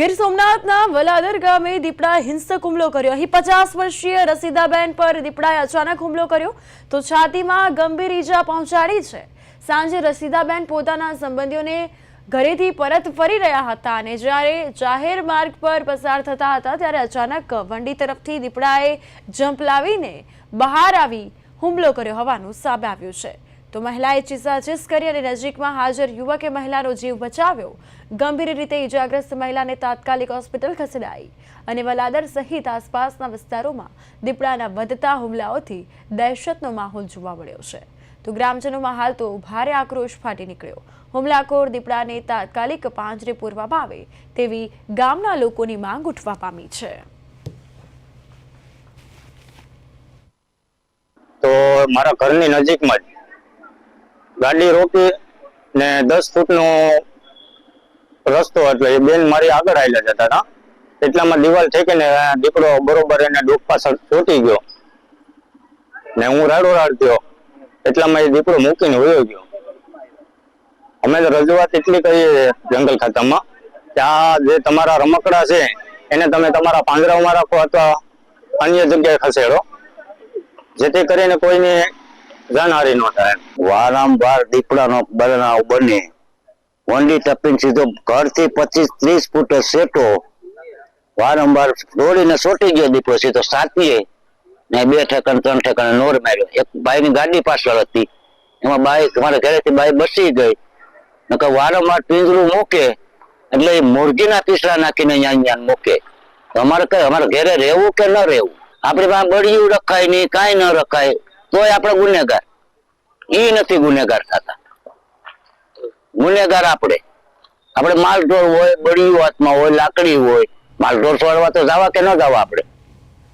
ગીર સોમનાથના વલાદર ગામે દીપડાએ હિંસક હુમલો કર્યો. અહીં પચાસ વર્ષીય રસીદાબેન પર દીપડાએ અચાનક હુમલો કર્યો. તો છાતીમાં ગંભીર ઈજા પહોંચાડી છે. સાંજે રસીદાબેન પોતાના સંબંધીઓને ઘરેથી પરત ફરી રહ્યા હતા અને જ્યારે જાહેર માર્ગ પર પસાર થતા હતા ત્યારે અચાનક વંડી તરફથી દીપડાએ જંપ લાવીને બહાર આવી હુમલો કર્યો હોવાનું સામે આવ્યું છે. તો મહિલાએ ચીસાચીસ કરી અને નજીકમાં હાજર યુવકે મહિલાનો જીવ બચાવ્યો. ગંભીર રીતે ઇજાગ્રસ્ત મહિલાને તાત્કાલિક હોસ્પિટલ ખસેડાઈ અને વલાદર સહિત આસપાસના વિસ્તારોમાં દીપડાના વધતા હુમલાઓથી દહેશતનો માહોલ જોવા મળ્યો છે. તો ગ્રામજનોમાં હાલ તો ભારે આક્રોશ ફાટી નીકળ્યો. હુમલાખોર દીપડાને તાત્કાલિક પાંજરે પૂરવામાં આવે તેવી ગામના લોકોની માંગ ઉઠવા પામી છે. તો મારા ઘરની નજીકમાં ગાડી રોકી ને દસ ફૂટનો રસ્તો એટલે એ બેન મારી આગળ આવેલા જતા હતા એટલામાં દિવાલ ઠેકીને દીકરો બરોબર એને ડોક પાછળ ચોટી ગયો. ને હું રાડો રાડ થયો એટલામાં એ દીકરો મૂકીને વયો ગયો. અમે તો રજૂઆત એટલી કરીએ જંગલ ખાતામાં કે આ જે તમારા રમકડા છે, એને તમે તમારા પાંજરાઓમાં રાખો અથવા અન્ય જગ્યાએ ખસેડો. જેથી કરીને કોઈને જાનહારી નો થાય. વારંવાર દીપડાનો બનાવ બને. ઓનલી ટપિંગ સીધો ઘરથી પચીસ ત્રીસ ફૂટ સેટો વારંવાર દોડીને સોટી ગયો દીપડો, સીધો સાતીએ ને બે ઠેકાણ, ત્રણ ઠેકાણે નોર માર્યો. એક બાઈની ગાડી પાછળ હતી. એમાં બાઈ, મારા ઘરેથી બાઈ બસી ગઈ. નકર વારંવાર પિંજરું મૂકે. એટલે એ મુરગીના પીસરા નાખીને અહીંયા અહીંયા મૂકે. અમારે કઈ, અમારે ઘરે રહેવું કે ન રહેવું? આપણી પાસે બળિયું રખાય નહીં, કાંઈ ન રખાય. તોય આપણે ગુનેગાર. એ નથી ગુનેગાર થતા. ગુનેગાર આપણે. આપણે માલઢોર હોય, બળિયું હાથમાં હોય, લાકડી હોય. માલઢોર છોડવા તો જવા કે ન જવા આપણે?